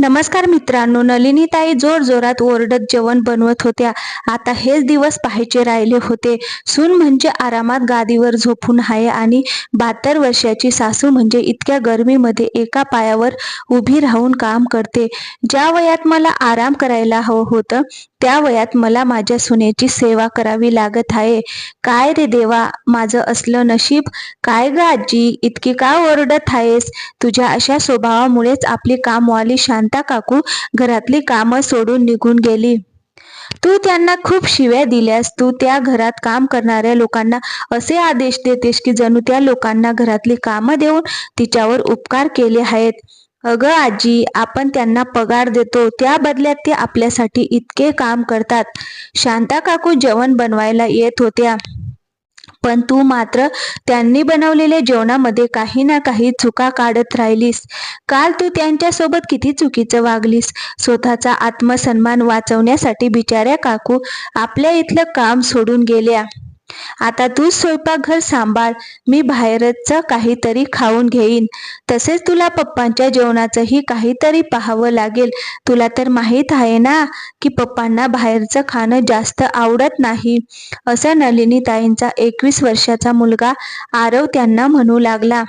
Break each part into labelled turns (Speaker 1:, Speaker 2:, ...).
Speaker 1: नमस्कार मित्रांनो नलिनीताई जोर जोरात ओरडत जेवण बनवत होत्या. आता हेच दिवस पाहायचे राहिले होते. सून म्हणजे आरामात गादीवर झोपून आहे आणि बहात्तर वर्षाची सासू म्हणजे इतक्या गरमीमध्ये एका पायावर उभी राहून काम करते. ज्या वयात मला आराम करायला हवं होतं त्या वयात मला माझ्या सुनेची सेवा करावी लागत आहे. काय रे देवा माझं असलं नशीब? काय ग आजी इतकी का ओरडत आहेस? तुझ्या अशा स्वभावामुळेच आपली कामवाली शांत शांता काकू घरातली कामं सोडून निघून गेली. तू त्यांना खूप शिव्या दिल्यास तू त्या घरात काम करणाऱ्या लोकांना असे आदेश देतेस की जणू त्या लोकांना घरातली कामं देऊन तिच्यावर उपकार केले आहेत. अगं आजी आपण त्यांना पगार देतो त्या बदल्यात ते आपल्यासाठी इतके काम करतात. शांता काकू जेवण बनवायला येत होत्या. पण तू मात्र त्यांनी बनवलेल्या जेवणामध्ये काही ना काही चुका काढत राहिलीस. काल तू त्यांच्यासोबत किती चुकीचं वागलीस? स्वतःचा आत्मसन्मान वाचवण्यासाठी बिचाऱ्या काकू आपल्या इथलं काम सोडून गेल्या. आता तू स्वयंपाकघर सांभाळ मी बाहेरच काहीतरी खाऊन घेईन. तसेच तुला पप्पांच्या जेवणाचंही काहीतरी पाहावं लागेल. तुला तर माहीत आहे ना की पप्पांना बाहेरचं खाणं जास्त आवडत नाही. असं नलिनीताईंचा एकवीस वर्षाचा मुलगा आरव त्यांना म्हणू लागला.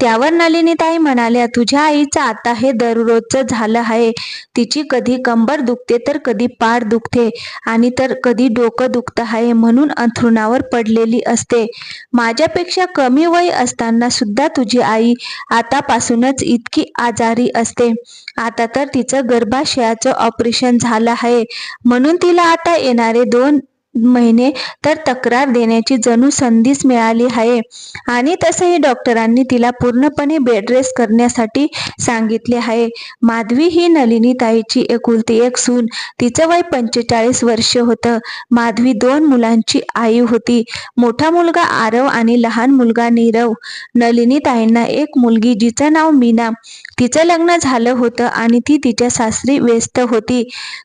Speaker 1: त्यावर नलिनीताई म्हणाल्या तुझ्या आईचं आता हे दररोजचं झालं आहे. तिची कधी कंबर दुखते तर कधी पाड दुखते आणि तर कधी डोकं दुखतं आहे म्हणून अंथरुणावर पडलेली असते. माझ्यापेक्षा कमी वय असताना सुद्धा तुझी आई आतापासूनच इतकी आजारी असते. आता तर तिचं गर्भाशयाचं ऑपरेशन झालं आहे. म्हणून तिला आता येणारे दोन महिने तर तक्रार देण्याची जणू संधीच मिळाली आहे. आणि तसंही डॉक्टरांनी तिला पूर्णपणे बेड करण्यासाठी सांगितले आहे. माधवी ही नलिनी ताईची एकुलती एक सून. तिचं वय पंचेचाळीस वर्ष होतं. माधवी दोन मुलांची आई होती. मोठा मुलगा आरव आणि लहान मुलगा नीरव. नलिनी ताईंना एक मुलगी जिचं नाव मीना. तिचं लग्न झालं होतं आणि ती तिच्या सासरी व्यस्त होती.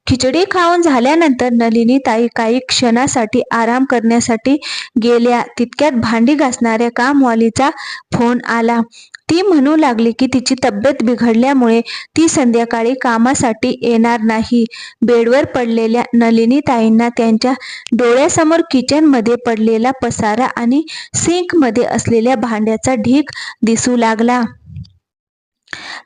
Speaker 1: खिचडी खाऊन झाल्यानंतर नलिनी ताई काही क्षणासाठी आराम करण्यासाठी गेल्या तितक्यात भांडी घासणाऱ्या कामवालीचा फोन आला. ती म्हणू लागली की तिची तब्येत बिघडल्यामुळे ती संध्याकाळी कामासाठी येणार नाही. बेडवर पडलेल्या नलिनी ताईंना त्यांच्या डोळ्यासमोर किचनमध्ये पडलेला पसारा आणि सिंकमध्ये असलेल्या भांड्याचा ढीक दिसू लागला.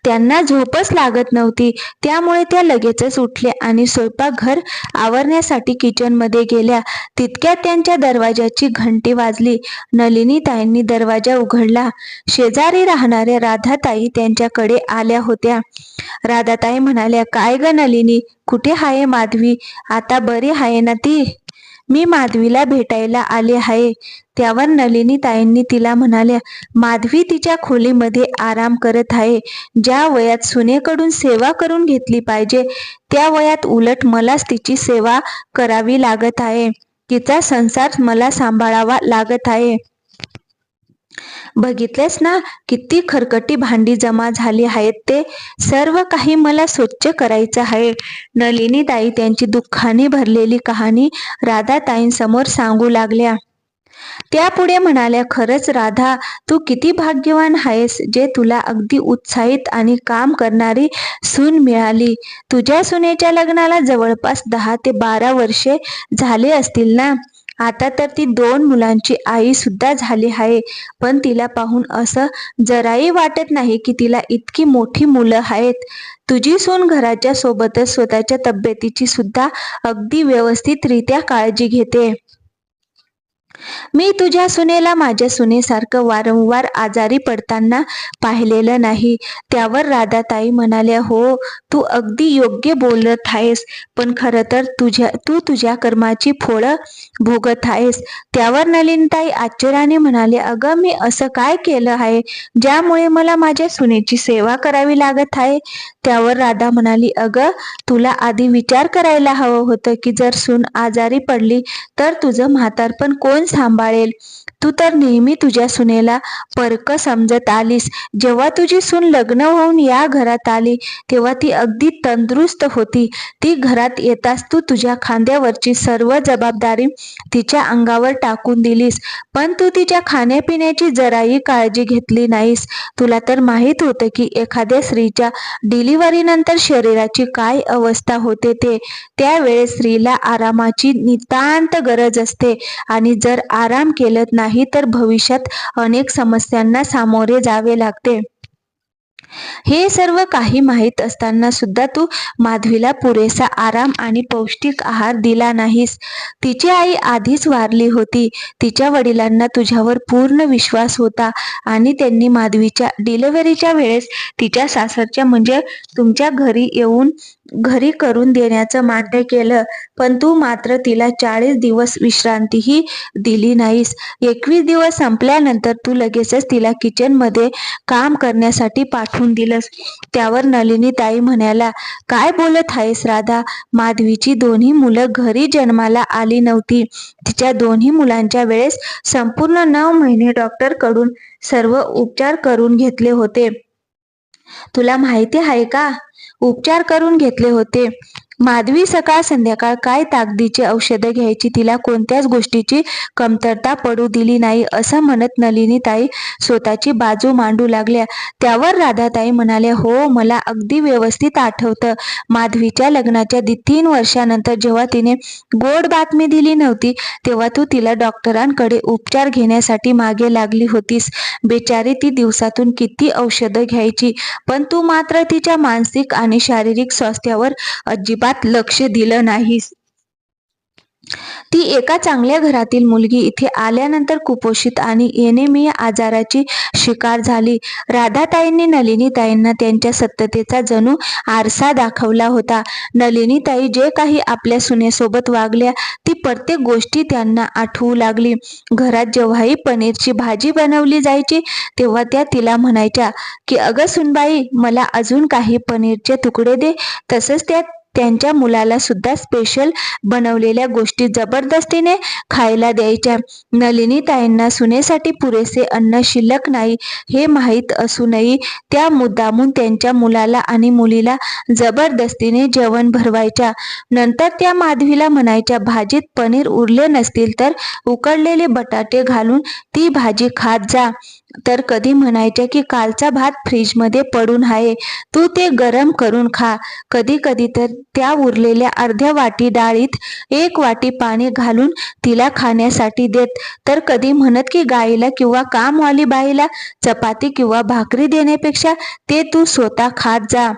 Speaker 1: त्यांना झोपच लागत नव्हती. त्यामुळे त्या लगेचच उठल्या आणि स्वयंपाकघर आवरण्यासाठी किचनमध्ये गेल्या. तितक्यात त्यांच्या दरवाजाची घंटी वाजली. नलिनीताईंनी दरवाजा उघडला. शेजारी राहणाऱ्या राधाताई त्यांच्याकडे आल्या होत्या. राधाताई म्हणाल्या काय ग नलिनी? कुठे आहे माधवी? आता बरी आहे ना ती? मी माधवीला भेटायला आले आहे. त्यावर नलिनी ताईंनी तिला म्हणाल्या माधवी तिच्या खोलीमध्ये आराम करत आहे. ज्या वयात सुनेकडून सेवा करून घेतली पाहिजे त्या वयात उलट मलाच तिची सेवा करावी लागत आहे. तिचा संसार मला सांभाळावा लागत आहे. बघितलेस ना किती खरकटी भांडी जमा झाली आहेत ते. सर्व काही मला स्वच्छ करायचं आहे. नलिनी ताई त्यांची दुःखाने भरलेली कहाणी राधाताईंसमोर सांगू लागल्या. त्यापुढे म्हणाल्या खरंच राधा तू किती भाग्यवान आहेस जे तुला अगदी उत्साहित आणि काम करणारी सून मिळाली. तुझ्या सुनेच्या लग्नाला जवळपास दहा ते बारा वर्षे झाले असतील ना? आता तर ती दोन मुलांची आई सुद्धा झाली आहे. पण तिला पाहून असं जराही वाटत नाही की तिला इतकी मोठी मुलं आहेत. तुझी सून घराच्या सोबतच स्वतःच्या तब्येतीची सुद्धा अगदी व्यवस्थितरित्या काळजी घेते. मी तुझ्या सुनेला माझ्या सुनेसारखं वारंवार आजारी पडताना पाहिलेलं नाही. त्यावर राधाताई म्हणाल्या हो तू अगदी योग्य बोलत आहेस पण खरं तर तुझ्या तू तुझ्या कर्माची फोळं भोगत आहेस. त्यावर नलिनताई आश्चर्याने म्हणाले अगं मी असं काय केलं आहे? ज्यामुळे मला माझ्या सुनेची सेवा करावी लागत आहे? त्यावर राधा म्हणाली अगं तुला आधी विचार करायला हवं होतं की जर सून आजारी पडली तर तुझं म्हातारपण कोण सांभाळेल? तू तर नेहमी तुझ्या सुनेला परक समजत आलीस. जेव्हा तुझी सून लग्न होऊन या घरात आली तेव्हा ती अगदी तंदुरुस्त होती. ती घरात येताच तू तुझ्या खांद्यावरची सर्व जबाबदारी तिच्या अंगावर टाकून दिलीस. पण तू तिच्या खाण्यापिण्याची जराही काळजी घेतली नाहीस. तुला तर माहीत होतं की एखाद्या स्त्रीच्या डिलिव्हरीनंतर शरीराची काय अवस्था होते ते. त्यावेळेस स्त्रीला आरामाची नितांत गरज असते. आणि जर आराम केलत नाही तर भविष्यात अनेक समस्यांना सामोरे जावे लागते. हे सर्व काही माहीत असताना सुद्धा तू माधवीला पुरेसा आराम आणि पौष्टिक आहार दिला नाहीस. तिची आई आधीच वारली होती. तिच्या वडिलांना तुझ्यावर पूर्ण विश्वास होता आणि त्यांनी माधवीच्या डिलिव्हरीच्या वेळेस तिच्या सासरच्या म्हणजे तुमच्या घरी येऊन घरी करून देण्याचं मान्य केलं पण तू मात्र तिला चाळीस दिवस विश्रांतीही दिली नाहीस. एकवीस दिवस संपल्यानंतर तू लगेचच तिला किचनमध्ये काम करण्यासाठी पाठवून दिलंस. त्यावर नलिनी ताई म्हणाला काय बोलत आहेस राधा? माधवीची दोन्ही मुलं घरी जन्माला आली नव्हती. तिच्या दोन्ही मुलांच्या वेळेस संपूर्ण नऊ महिने डॉक्टरकडून सर्व उपचार करून घेतले होते. तुला माहिती आहे का? उपचार करून घेतले होते. माधवी सकाळ संध्याकाळ काय ताकदीची औषधं घ्यायची तिला कोणत्याच गोष्टीची कमतरता पडू दिली नाही असं म्हणत नलिनी ताई स्वतःची बाजू मांडू लागल्या. त्यावर राधाताई म्हणाल्या हो मला अगदी व्यवस्थित आठवतं. माधवीच्या लग्नाच्या तीन वर्षानंतर जेव्हा तिने गोड बातमी दिली नव्हती तेव्हा तू तिला डॉक्टरांकडे उपचार घेण्यासाठी मागे लागली होतीस. बेचारी ती दिवसातून किती औषधं घ्यायची पण तू मात्र तिच्या मानसिक आणि शारीरिक स्वास्थ्यावर अजिबात लक्ष दिलं नाहीस ती एका चांगल्या घरातील मुलगी इथे आल्यानंतर कुपोषित आणि एनेमिया आजाराची शिकार झाली. राधाताईंनी नलिनीताईंना त्यांच्या सत्ततेचा जणू आरसा दाखवला होता. नलिनीताई जे काही आपल्या सुनेसोबत वागल्या ती प्रत्येक गोष्टी त्यांना आठवू लागली. घरात जेव्हाही पनीरची भाजी बनवली जायची तेव्हा त्या तिला म्हणायच्या की अगं सुनबाई मला अजून काही पनीरचे तुकडे दे. तसंच त्या त्यांच्या मुलाला सुद्धा स्पेशल बनवलेल्या गोष्टी जबरदस्तीने खायला द्यायच्या. नलिनी ताईंना सुनेसाठी पुरेसे अन्न शिल्लक नाही हे माहीत असूनही त्या मुद्दामून त्यांच्या मुलाला आणि मुलीला जबरदस्तीने जेवण भरवायच्या. नंतर त्या माधवीला म्हणायच्या भाजीत पनीर उरले नसतील तर उकडलेले बटाटे घालून ती भाजी खात जा. तर कधी म्हणायच्या की कालचा भात फ्रीजमध्ये पडून आहे तू ते गरम करून खा. कधी कधी तर त्या उरलेल्या अर्ध्या वाटी डाळीत एक वाटी पाणी घालून तिला खाण्यासाठी देत. तर कधी म्हणत की गाईला किंवा कामवाली बाईला चपाती किंवा भाकरी देण्यापेक्षा ते तू स्वतः खात जा.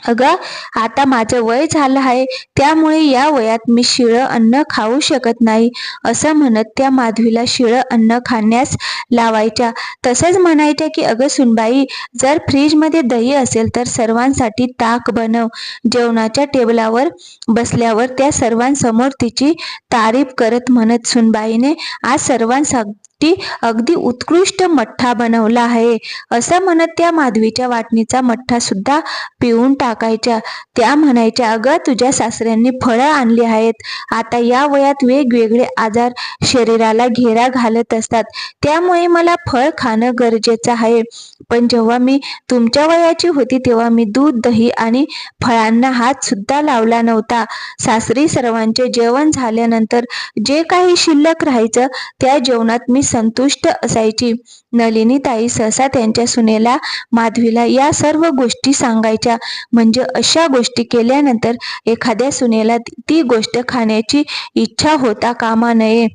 Speaker 1: अगं आता माझं वय झालं आहे त्यामुळे या वयात मी शिळं अन्न खाऊ शकत नाही असं म्हणत त्या माधवीला शिळं अन्न खाण्यास लावायच्या. तसंच म्हणायच्या की अगं सुनबाई जर फ्रीजमध्ये दही असेल तर सर्वांसाठी ताक बनव. जेवणाच्या टेबलावर बसल्यावर त्या सर्वांसमोर तिची तारीफ करत म्हणत सुनबाईने आज सर्वांसा ती अगदी उत्कृष्ट मठ्ठा बनवला आहे. असं म्हणत त्या माधवीच्या वाटणीचा मठ्ठा सुद्धा पिऊन टाकायच्या. त्या म्हणायच्या अगं तुझ्या सासऱ्यांनी फळं आणली आहेत. आता या वयात वेगवेगळे आजार शरीराला घेरा घालत असतात. त्यामुळे मला फळ खाणं गरजेचं आहे. पण जेव्हा मी तुमच्या वयाची होती तेव्हा मी दूध दही आणि फळांना हात सुद्धा लावला नव्हता. सासरी सर्वांचे जेवण झाल्यानंतर जे काही शिल्लक राहायचं त्या जेवणात मी संतुष्ट असायची. नलिनीताई सहसा त्यांच्या सुनेला माधवीला या सर्व गोष्टी सांगायच्या. म्हणजे अशा गोष्टी केल्यानंतर एखाद्या सुनेला ती गोष्ट खाण्याची इच्छा होता कामा नये.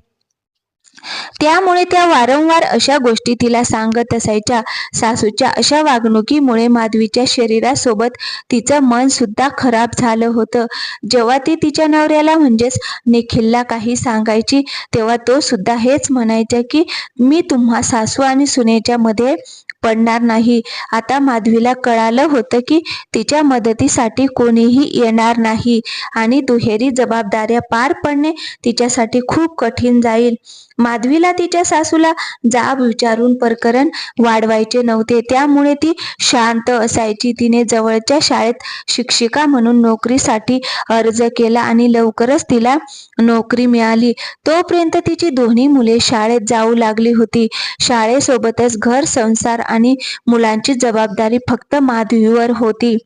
Speaker 1: त्यामुळे त्या वारंवार अशा गोष्टी तिला सांगत असायच्या. सासूच्या अशा वागणुकीमुळे माधवीच्या शरीरासोबत तिचं मन सुद्धा खराब झालं होतं. जेव्हा ती तिच्या नवऱ्याला म्हणजेच निखिलला काही सांगायची तेव्हा तो सुद्धा हेच म्हणायचा की मी तुम्हा सासू आणि सुनेच्या मध्ये पडणार नाही. आता माधवीला कळालं होतं की तिच्या मदतीसाठी कोणीही येणार नाही आणि दुहेरी जबाबदाऱ्या पार पडणे तिच्यासाठी खूप कठीण जाईल. माधवीला तिच्या सासूला जाब विचारून प्रकरण वाढवायचे नव्हते. त्यामुळे ती शांत असायची. तिने जवळच्या शाळेत शिक्षिका म्हणून नोकरीसाठी अर्ज केला आणि लवकरच तिला नोकरी मिळाली. तोपर्यंत तिची दोन्ही मुले शाळेत जाऊ लागली होती. शाळेसोबतच घर संसार आणि मुलांची जबाबदारी फक्त माधवीवर होती.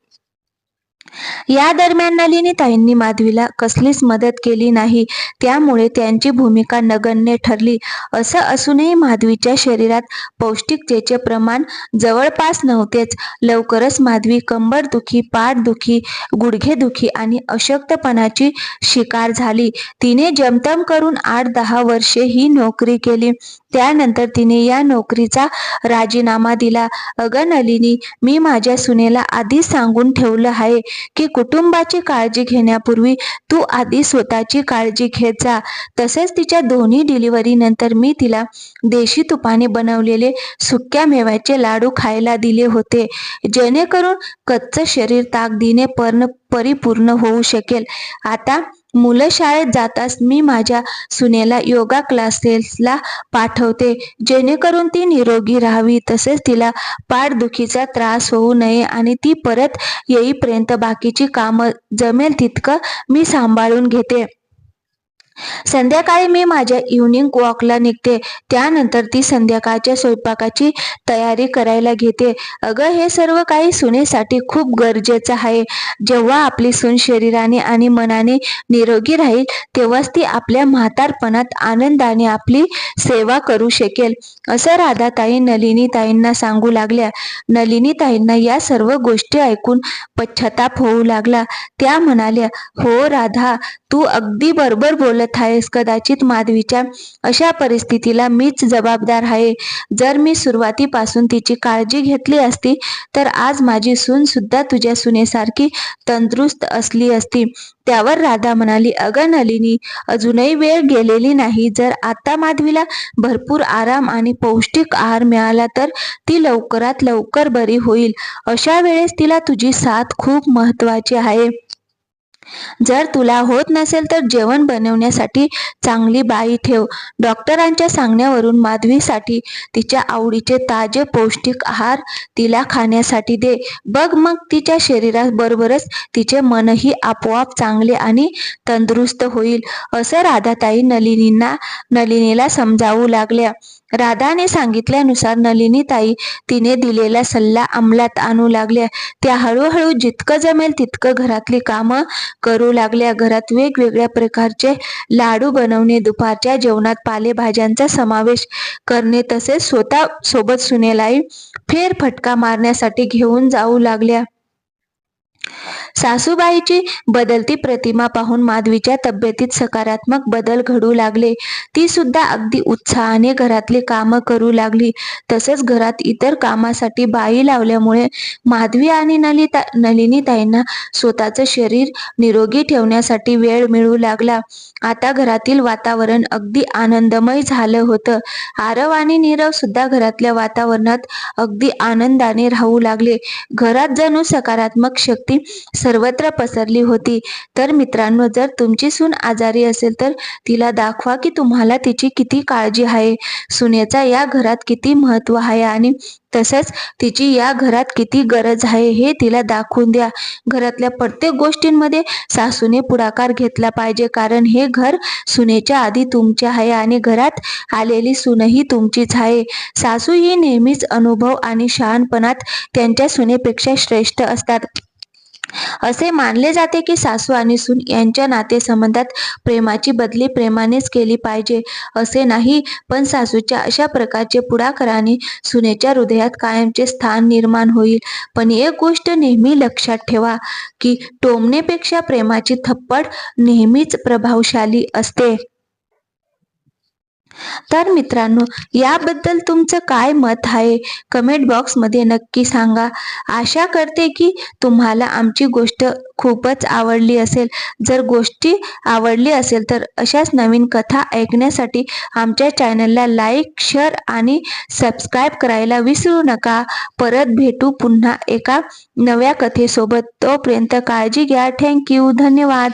Speaker 1: या दरम्यान नलिनीताईंनी माधवीला कसलीच मदत केली नाही. त्यामुळे त्यांची भूमिका नगण्य ठरली. असं असूनही माधवीच्या शरीरात पौष्टिकतेचे प्रमाण जवळपास नव्हतेच. लवकरच माधवी कंबरदुखी पाठदुखी गुडघेदुखी आणि अशक्तपणाची शिकार झाली. तिने जमतम करून आठ दहा वर्षे ही नोकरी केली. त्यानंतर तिने या नोकरीचा राजीनामा दिला. अगं नलिनी मी माझ्या सुनेला आधीच सांगून ठेवलं आहे की कुटुंबाची काळजी घेण्यापूर्वी तू आधी स्वतःची काळजी घेत जा. तसेच तिच्या दोन्ही डिलिव्हरी नंतर मी तिला देशी तुपाने बनवलेले सुक्या मेव्याचे लाडू खायला दिले होते. जेणेकरून कच्चं शरीर ताकदीने पर्ण परिपूर्ण होऊ शकेल. आता मुलं शाळेत जाताच मी माझ्या सुनेला योगा क्लासेसला पाठवते. जेणेकरून ती निरोगी राहावी तसेच तिला पाठदुखीचा त्रास होऊ नये आणि ती परत येईपर्यंत बाकीची कामं जमेल तितकं मी सांभाळून घेते. संध्याकाळी मी माझ्या इव्हनिंग वॉकला निघते. त्यानंतर ती संध्याकाळच्या स्वयंपाकाची तयारी करायला घेते. अगं हे सर्व काही सुनेसाठी खूप गरजेचं आहे. जेव्हा आपली सून शरीराने आणि मनाने निरोगी राहील तेव्हाच ती आपल्या म्हातारपणात आनंदाने आपली सेवा करू शकेल. असं राधाताई नलिनीताईंना सांगू लागल्या. नलिनीताईंना या सर्व गोष्टी ऐकून पश्चाताप होऊ लागला. त्या म्हणाल्या हो राधा तू अगदी बरोबर बोलत आहेस कदाचित माधवीच्या अशा परिस्थितीला मीच जबाबदार आहे. जर मी सुरुवातीपासून तिची काळजी घेतली असती तर आज माझी सून सुद्धा तुझ्या सुनेसारखी तंदुरुस्त असली असती. त्यावर राधा म्हणाली अगं नलिनी अजूनही वेळ गेलेली नाही. जर आता माधवीला भरपूर आराम आणि पौष्टिक आहार मिळाला तर ती लवकरात लवकर बरी होईल. अशा वेळेस तिला तुझी साथ खूप महत्वाची आहे. जर तुला होत नसेल तर जेवण बनवण्यासाठी चांगली बाई ठेव. डॉक्टरांच्या सांगण्यावरून माधवीसाठी तिच्या आवडीचे ताजे पौष्टिक आहार तिला खाण्यासाठी दे. बघ मग तिच्या शरीराबरोबरच तिचे मनही आपोआप चांगले आणि तंदुरुस्त होईल असं राधाताई नलिनींना नलिनीला समजावू लागल्या. राधाने सांगितल्यानुसार नलिनीताई तिने दिलेला सल्ला अंमलात आणू लागल्या. त्या हळूहळू जितकं जमेल तितकं घरातली कामं करू लागल्या. घरात वेगवेगळ्या प्रकारचे लाडू बनवणे दुपारच्या जेवणात पालेभाज्यांचा समावेश करणे तसेच स्वतः सोबत सुनेलाई फेरफटका मारण्यासाठी घेऊन जाऊ लागल्या. सासूबाईची बदलती प्रतिमा पाहून माधवीच्या तब्येतीत सकारात्मक बदल घडू लागले. ती सुद्धा अगदी उत्साहाने घरातली कामं करू लागली. तसंच घरात इतर कामासाठी बाई लावल्यामुळे माधवी आणि नलिता नलिनीताईंना स्वतःचं शरीर निरोगी ठेवण्यासाठी वेळ मिळू लागला. आता घरातील वातावरण अगदी आनंदमय झालं होतं. आरव आणि नीरव सुद्धा घरातल्या वातावरणात अगदी आनंदाने राहू लागले. घरात जणू सकारात्मक शक्ती सर्वत्र पसरली होती. तर मित्रांनो जर तुमची सून आजारी असेल तर तिला दाखवा की तुम्हाला तिची किती काळजी आहे. सुनेचा या घरात किती महत्त्व आहे आणि तसंच तिची या घरात किती गरज आहे हे तिला दाखवून द्या. घरातल्या प्रत्येक गोष्टींमध्ये सासूने पुढाकार घेतला पाहिजे कारण हे घर सुनेच्या आधी तुमचे आहे आणि घरात आलेली सूनही तुमचीच आहे. सासू ही नेहमीच अनुभव आणि शहाणपणात त्यांच्या सुनेपेक्षा श्रेष्ठ असतात. असे मानले जाते की सासू आणि सून यांच्या नातेसंबंधात प्रेमाची बदली प्रेमानेच केली पाहिजे असे नाही पण सासूच्या अशा प्रकारचे पुढाकाराने सुनेच्या हृदयात कायमचे स्थान निर्माण होईल. पण एक गोष्ट नेहमी लक्षात ठेवा की टोमणेपेक्षा प्रेमाची थप्पड नेहमीच प्रभावशाली असते. तर मित्रांनो याबद्दल तुमचं काय मत आहे? कमेंट बॉक्समध्ये नक्की सांगा. आशा करते की तुम्हाला आमची गोष्ट खूपच आवडली असेल. जर गोष्टी आवडली असेल तर अशाच नवीन कथा ऐकण्यासाठी आमच्या चॅनलला लाईक शेअर आणि सबस्क्राईब करायला विसरू नका. परत भेटू पुन्हा एका नव्या कथेसोबत. तोपर्यंत काळजी घ्या. थँक्यू धन्यवाद.